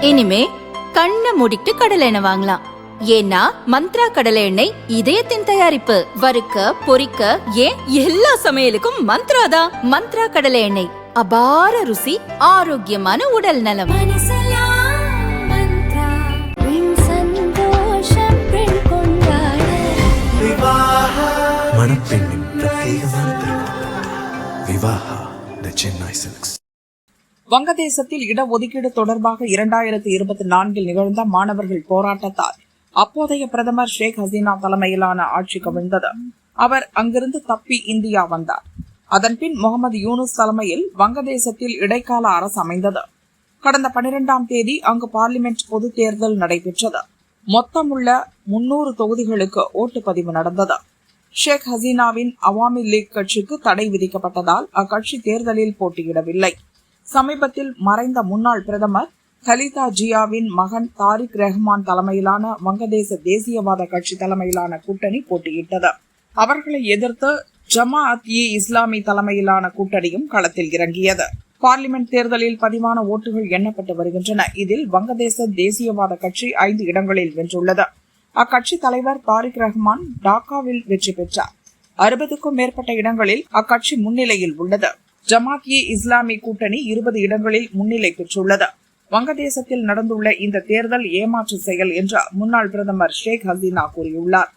இனிமே கண்ணை மூடிட்டு கடலை எண்ணெய் வாங்கலாம். ஏன்னா மந்த்ரா கடலை எண்ணெய் இதயத்தின் தயாரிப்பு. வறுக்க பொரிக்க ஏன் எல்லா சமையலுக்கும் மந்த்ரா தான். மந்த்ரா கடலை எண்ணெய். அபார ருசி ஆரோக்கியமான உடல் நலம். மணப்பெண்ணின் பிரத்யேகமான விவாஹா த சென்னை சில்க்ஸ். வங்கதேசத்தில் இடஒதுக்கீடு தொடர்பாக இரண்டாயிரத்தி இருபத்தி நான்கில் நிகழ்ந்த மாணவர்கள் போராட்டத்தால் அப்போதைய பிரதமர் ஷேக் ஹசீனா தலைமையிலான ஆட்சி கவிழ்ந்தது. அவர் அங்கிருந்து தப்பி இந்தியா வந்தார். அதன்பின் முகமது யூனுஸ் தலைமையில் வங்கதேசத்தில் இடைக்கால அரசு அமைந்தது. கடந்த பனிரெண்டாம் தேதி அங்கு பார்லிமெண்ட் பொது தேர்தல் நடைபெற்றது. மொத்தமுள்ள முன்னூறு தொகுதிகளுக்கு ஓட்டுப்பதிவு நடந்தது. ஷேக் ஹசீனாவின் அவாமி லீக் கட்சிக்கு தடை விதிக்கப்பட்டதால் அக்கட்சி தேர்தலில் போட்டியிடவில்லை. சமீபத்தில் மறைந்த முன்னாள் பிரதமர் கலிதா ஜியாவின் மகன் தாரிக் ரெஹ்மான் தலைமையிலான வங்கதேச தேசியவாத கட்சி தலைமையிலான கூட்டணி போட்டியிட்டது. அவர்களை எதிர்த்து ஜமாஅத் இ இஸ்லாமி தலைமையிலான கூட்டணியும் களத்தில் இறங்கியது. பார்லிமெண்ட் தேர்தலில் பதிவான ஓட்டுகள் எண்ணப்பட்டு வருகின்றன. இதில் வங்கதேச தேசியவாத கட்சி ஐந்து இடங்களில் வென்றுள்ளது. அக்கட்சி தலைவர் தாரிக் ரஹ்மான் டாக்காவில் வெற்றி பெற்றார். அறுபதுக்கும் மேற்பட்ட இடங்களில் அக்கட்சி முன்னிலையில் உள்ளது. ஜமாத் இ இஸ்லாமி கூட்டணி இருபது இடங்களில் முன்னிலை பெற்றுள்ளது. வங்கதேசத்தில் நடந்துள்ள இந்த தேர்தல் ஏமாற்று செயல் என்று முன்னாள் பிரதமர் ஷேக் ஹசீனா கூறியுள்ளார்.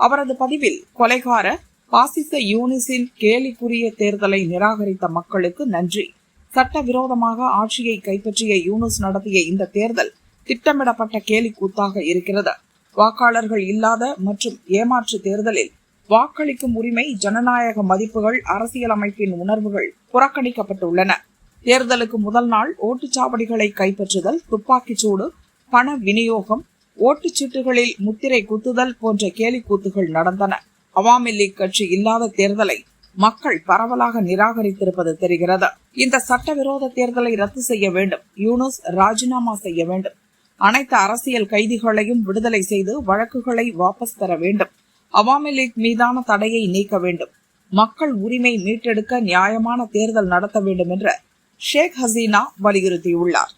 அவரது பதிவில் கொலைகார பாசிச யூனிஸின் கேலிக்குரிய தேர்தலை நிராகரித்த மக்களுக்கு நன்றி. சட்டவிரோதமாக ஆட்சியை கைப்பற்றிய யூனுஸ் நடத்திய இந்த தேர்தல் திட்டமிடப்பட்ட கேலி கூத்தாக இருக்கிறது. வாக்காளர்கள் இல்லாத மற்றும் ஏமாற்று தேர்தலில் வாக்களிக்கும் உரிமை ஜனநாயக மதிப்புகள் அரசியலமைப்பின் உணர்வுகள் புறக்கணிக்கப்பட்டுள்ளன. தேர்தலுக்கு முதல் நாள் ஓட்டுச்சாவடிகளை கைப்பற்றுதல் துப்பாக்கிச் சூடு பண விநியோகம் ஓட்டுச்சீட்டுகளில் முத்திரை குத்துதல் போன்ற கேலிக்கூத்துகள் நடந்தன. அவாமி லீக் கட்சி இல்லாத தேர்தலை மக்கள் பரவலாக நிராகரித்திருப்பது தெரிகிறது. இந்த சட்டவிரோத தேர்தலை ரத்து செய்ய வேண்டும். யூனுஸ் ராஜினாமா செய்ய வேண்டும். அனைத்து அரசியல் கைதிகளையும் விடுதலை செய்து வழக்குகளை வாபஸ் தர வேண்டும். அவாமி லீக் மீதான தடையை நீக்க வேண்டும். மக்கள் உரிமை மீட்டெடுக்க நியாயமான தேர்தல் நடத்த வேண்டும் என்று ஷேக் ஹசீனா வலியுறுத்தியுள்ளார்.